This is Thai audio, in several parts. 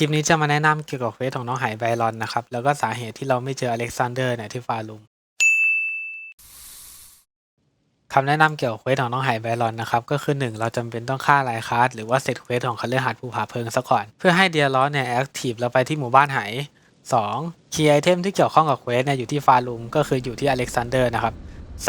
คลิปนี้จะมาแนะนำเกี่ยวกับเควสของน้องไหไบรอนนะครับ แล้วก็สาเหตุที่เราไม่เจออเล็กซานเดอร์เนี่ยที่ฟาลุมคำแนะนำเกี่ยวกับเควสของน้องไหไบรอนนะครับ ก็คือ 1 เราจำเป็นต้องฆ่าไลคาร์ดหรือว่าเซตเควสของคัลเลอร์ฮัดภูผาเพลิงซะก่อน เพื่อให้เดียร์ล้อเนี่ยแอคทีฟแล้วไปที่หมู่บ้านไห 2. คีย์ไอเทมที่เกี่ยวข้องกับเควสเนี่ยอยู่ที่ฟาลุมก็คืออยู่ที่อเล็กซานเดอร์นะครับ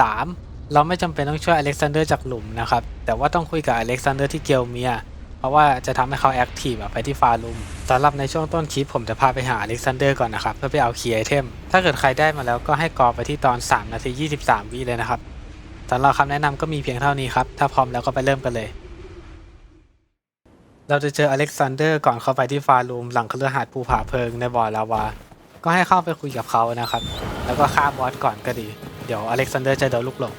3. เราไม่จำเป็นต้องช่วยอเล็กซานเดอร์จากหลุมนะครับแต่ว่าต้องคุยกับอเล็กซานเดอร์ที่เกลเมีย เพราะว่าจะทำให้เขาแอคทีฟไปที่ฟาลุมสำหรับในช่วงต้นคลิปผมจะพาไปหาอเล็กซานเดอร์ก่อนนะครับ เพื่อไปเอาคีย์ไอเทม ถ้าเกิดใครได้มาแล้วก็ให้กรอไปที่ตอน 3 นาที 23 วิเลยนะครับสำหรับคำแนะนำก็มีเพียงเท่านี้ครับ ถ้าพร้อมแล้วก็ไปเริ่มกันเลย เราจะเจออเล็กซานเดอร์ก่อนเข้าไปที่ฟาลุมหลังเครือหาดภูผาเพิงในบ่อลาวา ก็ให้เข้าไปคุยกับเขานะครับ แล้วก็ฆ่าบอสก่อนก็ดี เดี๋ยวอเล็กซานเดอร์จะโดนลูกหลง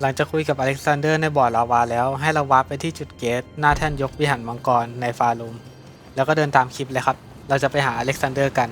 หลังจากคุยกับอเล็กซานเดอร์ในบ่อลาวาแล้วให้เราวาร์ปไปที่จุดเกต หน้าแท่นยกวิหารมังกรในฟาลุม แล้วก็เดินตามคลิปเลยครับ เราจะไปหาอเล็กซานเดอร์กัน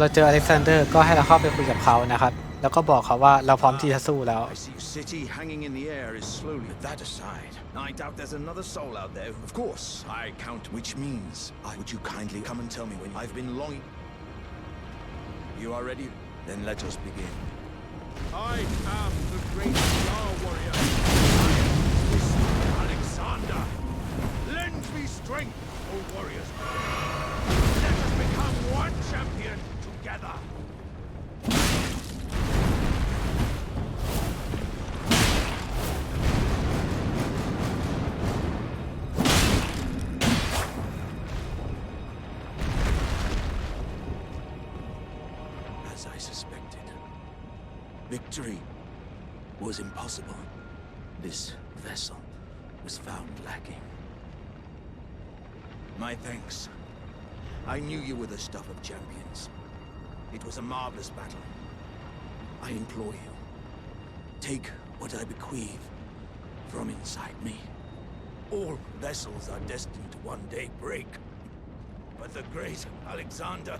เราเจออเล็กซานเดอร์ก็ให้เราเข้าไปคุยกับเขานะครับ แล้วก็บอกเขาว่าเราพร้อมที่จะสู้แล้ว I see your city hanging in the air is slowly. But that aside, I doubt there's another soul out there. Of course, I count, which means, I, would you kindly come and tell me when I've been longing? You are ready? Then let us begin. I am the great Star Warrior. I am this I suspected, victory was impossible. This vessel was found lacking. My thanks. I knew you were the stuff of champions. It was a marvelous battle. I implore you, take what I bequeath from inside me. All vessels are destined to one day break. But the great Alexander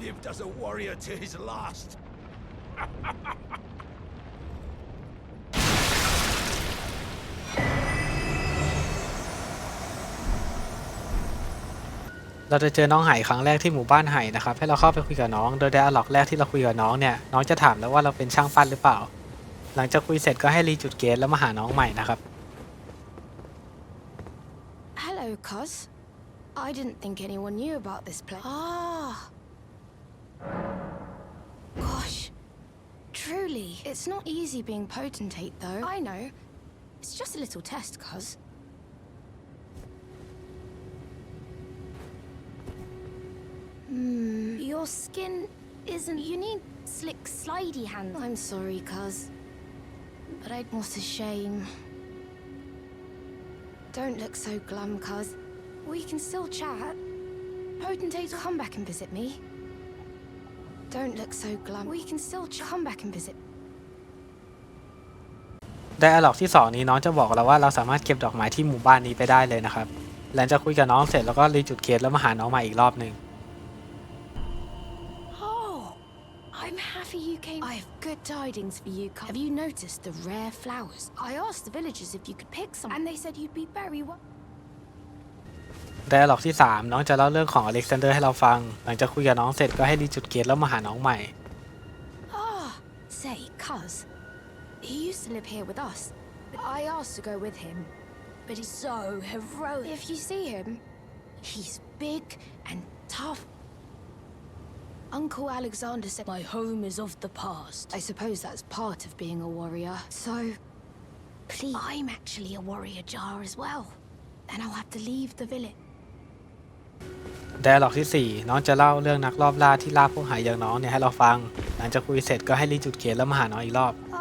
lived as a warrior to his last. เราจะเจอน้องไหครั้งแรกที่หมู่บ้านไหนะครับ ให้เราเข้าไปคุยกับน้อง โดยไดอะล็อกแรกที่เราคุยกับน้องเนี่ย น้องจะถามแล้วว่าเราเป็นช่างปั้นหรือเปล่า หลังจากคุยเสร็จก็ให้รีจุดเกตแล้วมาหาน้องใหม่นะครับ Hello, Cos. I didn't think anyone knew about this place. Ah. It's not easy being potentate, though. I know. It's just a little test, Cos. Hmm. Your skin isn't. You need slick, slidey hands. I'm sorry, Cos. But I. What a shame. Don't look so glum, cuz. We can still chat. Potentate, come back and visit me. Don't look so glum. We can still ch- come back and visit. ไดอะล็อกที่ 2 นี้น้องจะบอกเราว่าเราสามารถเก็บดอกไม้ที่หมู่บ้านนี้ไปได้เลยนะครับ หลังจากคุยกับน้องเสร็จแล้วก็รีจุดเกตแล้วมาหาน้องใหม่อีกรอบหนึ่ง Oh, I'm happy you came. I have good tidings for you. cuz. Have you noticed the rare flowers? I asked the villagers if you could pick some, and they said you'd be very well. ไดอะล็อกที่ 3 น้องจะเล่าเรื่องของอเล็กซานเดอร์ให้เราฟัง หลังจากคุยกับน้องเสร็จก็ให้รีจุดเกตแล้วมาหาน้องใหม่ Ah, say, cuz. He used to live here with us. But I asked to go with him. But he's so heroic. If you see him, he's big and tough. Uncle Alexander said my home is of the past. I suppose that's part of being a warrior. So, please, I'm actually a warrior jar as well. Then I'll have to leave the village. ไดอะล็อกที่ 4 น้องจะเล่าเรื่องนักรอบล่าที่ล่าพวกหายอย่างน้องเนี่ยให้เราฟัง หลังจากคุยเสร็จก็ให้รีจุดเกตแล้วมาหาน้องอีกรอบ Ah,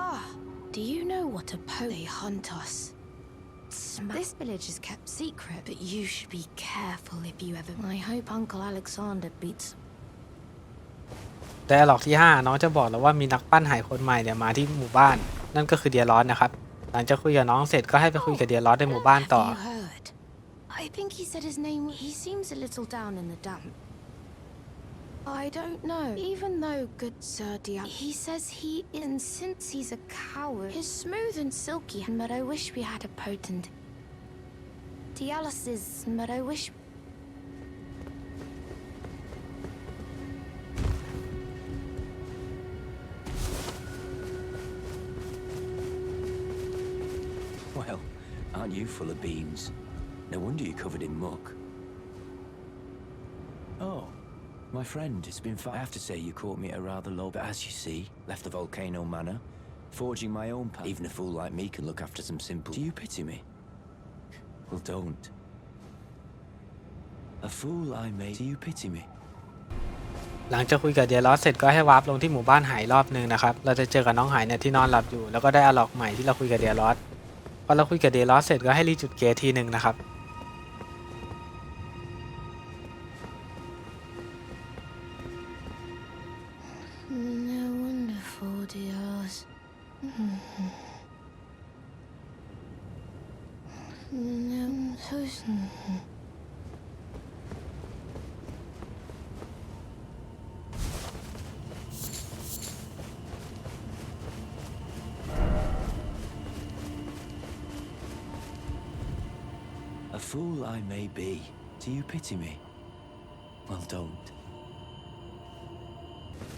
do you know what a po they hunt us? Sm- This village is kept secret, but you should be careful if you ever. I hope Uncle Alexander beats ไดอะล็อกที่ 5 น้องจะบอกแล้วว่ามีนักปั้นหายคนใหม่เนี่ยมาที่หมู่บ้าน นั่นก็คือเดียร้อนนะครับ หลังจากคุยกับน้องเสร็จก็ให้ไปคุยกับเดียร้อนในหมู่บ้านต่อ Have you heard? I think he said his name. He seems a little down in the dump. I don't know. Even though good Sir Dial, he says he, and since he's a coward, he's smooth and silky. But I wish we had a potent. Dialis is, but I wish. Well, aren't you full of beans? No wonder you're covered in muck. My friend, it's been fun. I have to say you caught me at a rather low, but as you see, left the volcano manor, forging my own path. Even a fool like me can look after some simple. Do you pity me? Well, don't. A fool I made. Do you pity me? หลังจากคุยกับเดียร์ลอสเสร็จก็ให้วาร์ปลงที่หมู่บ้านหายรอบหนึ่งนะครับ เราจะเจอกับน้องหายเนี่ยที่นอนหลับอยู่ แล้วก็ได้อะล็อกใหม่ที่เราคุยกับเดียร์ลอสพอเราคุยกับเดียร์ลอสเสร็จก็ให้รีจุดเกทีหนึ่งนะครับ A fool I may be. Do you pity me? Well, don't.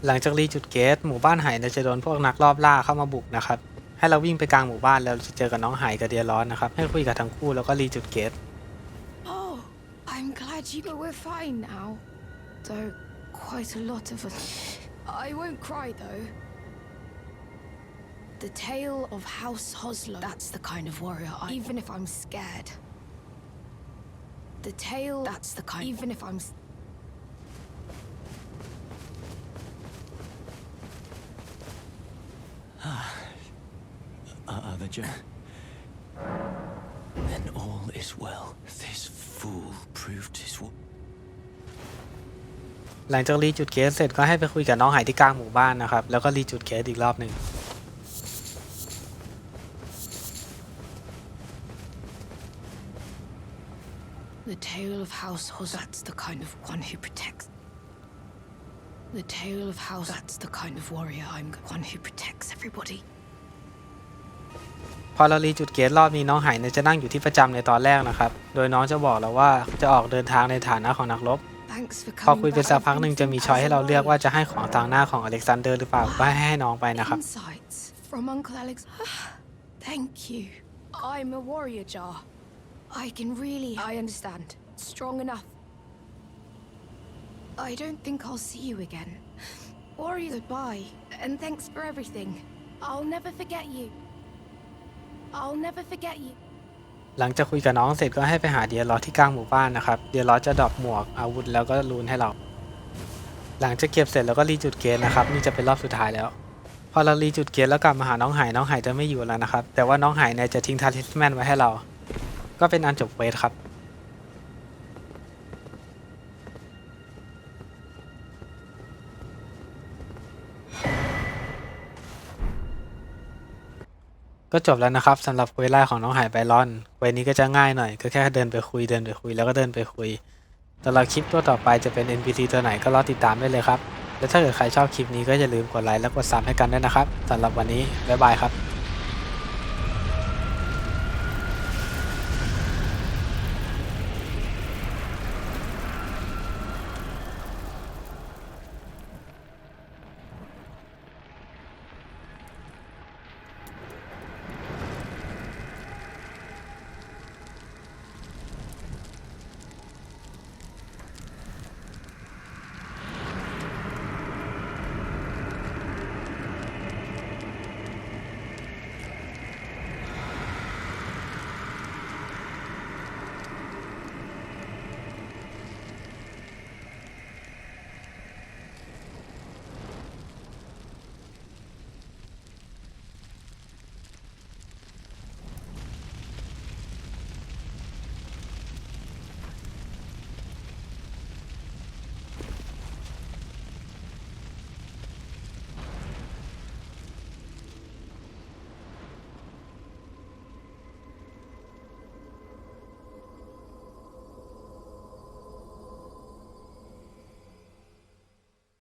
หลังจากรีจุดเกตหมู่บ้านหายเนี่จะโดนพวกนักรอบล่าเข้ามาบุกนะครับ ให้เราวิ่งไปกลางหมู่บ้านแล้วจะเจอกับน้องหายกับเดียร์ลอสนะครับ ให้คุยกับทั้งคู่แล้วก็รีจุดเกต I'm glad you. But we're fine now. Though, quite a lot of us. I won't cry though. The tale of House Hoslow. That's the kind of warrior I. Even if I'm scared. The tale. That's the kind. Even if I'm. Ah. Uh, the Then all is well. This fool หลังจากรีจุดเกตเสร็จก็ให้ไปคุยกับน้องหายที่กลางหมู่บ้านนะครับ แล้วก็รีจุดเกตอีกรอบหนึ่ง พอเรารีจุดเกตรอบนี้น้องหายเนี่ยจะนั่งอยู่ที่ประจำในตอนแรกนะครับ โดยน้องจะบอกเราว่าจะออกเดินทางในฐานะของนักรบ Thanks for พอ coming. คุยไป back. สัก I've พักหนึ่ง been จะมี thinking ช้อยให้เรา as เลือก well. ว่าจะให้ของทางหน้าของอเล็กซานเดอร์หรือเปล่าก็ให้ให้น้องไปนะครับ Insights from Uncle Alex. Thank you. I'm a warrior jar. I can really. I understand. Strong enough. I don't think I'll see you again. Warrior, goodbye. And thanks for everything. I'll never forget you. I'll never forget you. หลังจากคุยกับน้องเสร็จก็ให้ไปหาเดียร์ลอสที่กลางหมู่บ้านนะครับ เดียร์ลอสจะดรอปหมวกอาวุธแล้วก็รูนให้เรา หลังจากเก็บเสร็จแล้วก็รีจุดเกตนะครับ นี่จะเป็นรอบสุดท้ายแล้ว พอเรารีจุดเกตแล้วกลับมาหาน้องหายน้องหายจะไม่อยู่แล้วนะครับ แต่ว่าน้องหายเนี่ยจะทิ้งทาริสแมนไว้ให้เรา ก็เป็นอันจบเวทครับ ก็จบแล้วนะครับสำหรับเควสไล่ของน้องหายไบรอนเควสนี้ก็จะง่ายหน่อย ก็แค่เดินไปคุยเดินไปคุยแล้วก็เดินไปคุยสำหรับคลิปตัวต่อไปจะเป็น NPC ตัวไหนก็รอติดตามได้เลยครับ และถ้าเกิดใครชอบคลิปนี้ก็อย่าลืมกดไลค์และกดซับให้กันด้วยนะครับสำหรับวันนี้บ๊ายบายครับ